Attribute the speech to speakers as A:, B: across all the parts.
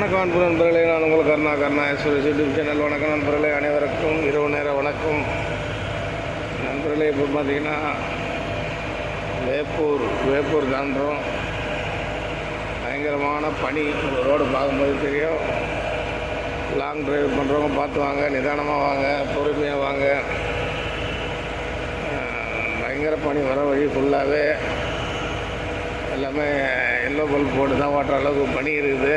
A: வணக்கம் அன்பு நண்பர்களே நான் உங்கள் கருணா கருணா எஸ்வரஸ் யூடியூப் சேனல். வணக்கம் நண்பர்களே அனைவருக்கும் இரவு நேர வணக்கம். நண்பர்களே இப்போ பார்த்தீங்கன்னா வேப்பூர் வேப்பூர் தாண்டோம் பயங்கரமான பனி ரோடு பார்க்கும்போது தெரியும். லாங் டிரைவ் பண்ணுறவங்க பார்த்து வாங்க நிதானமாக வாங்க பொறுமையாக வாங்க. பயங்கர பனி வர வழி ஃபுல்லாகவே எல்லாமே எல்லோ பல்ப் போட்டு தான் ஓட்டுற அளவுக்கு பனி இருக்குது.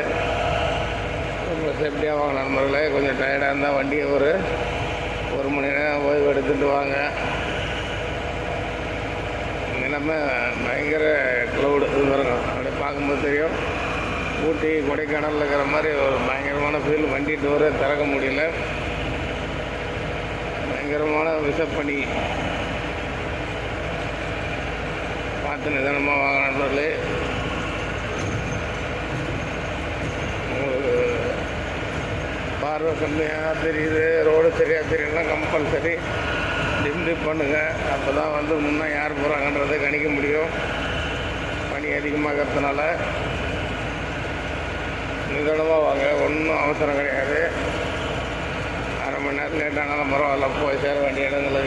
A: ரொம்ப சேஃப்டியாக வாங்க நண்பர்களே கொஞ்சம் டயர்டாக இருந்தால் வண்டியை ஒரு ஒரு மணி நேரம் ஓய்வு எடுத்துகிட்டு வாங்க. நிலைமை பயங்கர க்ளவுடு இது பாருங்க. அப்படியே பார்க்கும்போது தெரியும். ஊட்டி கொடைக்கானலில் இருக்கிற மாதிரி ஒரு பயங்கரமான ஃபீல் வண்டி டோரை திறக்க முடியல. பயங்கரமான விஷப்பணி. பார்த்து நிதானமாக வாங்க நண்பர்களே உங்களுக்கு பார்வை கம்மியாக தெரியுது ரோடு சரியாக தெரியலனா கம்பல்சரி டிம் டிப் பண்ணுங்கள் அப்போ தான் வந்து முன்னே யார் போகிறாங்கன்றதை கணிக்க முடியும். பனி இருக்கிறதுனால நிதானமாக வாங்க. ஒன்றும் அவசரம் கிடையாது. அரை மணி நேரம் லேட் ஆனாலும் பரவாயில்ல. போய் சேர வேண்டிய இடங்களுக்கு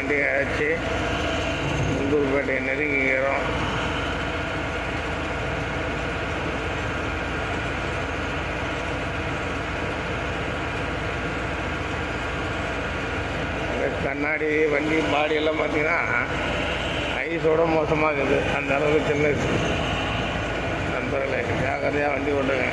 A: வேப்பூர் தாண்டி ஆச்சு நெருங்கிக்கிறோம் கண்ணாடி வண்டி பாடியெல்லாம் பார்த்தீங்கன்னா ஐஸோட மோசமாக இருக்குது அந்த அளவுக்கு சின்ன நண்பர்களே ஜாக்கிரதையாக வண்டி ஓட்டுங்க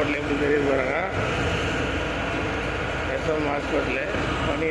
A: ஹாஸ்பிட்டல் எப்படி தெரியுது பாருங்க. எஸ்எம் ஹாஸ்பிட்டலு மணி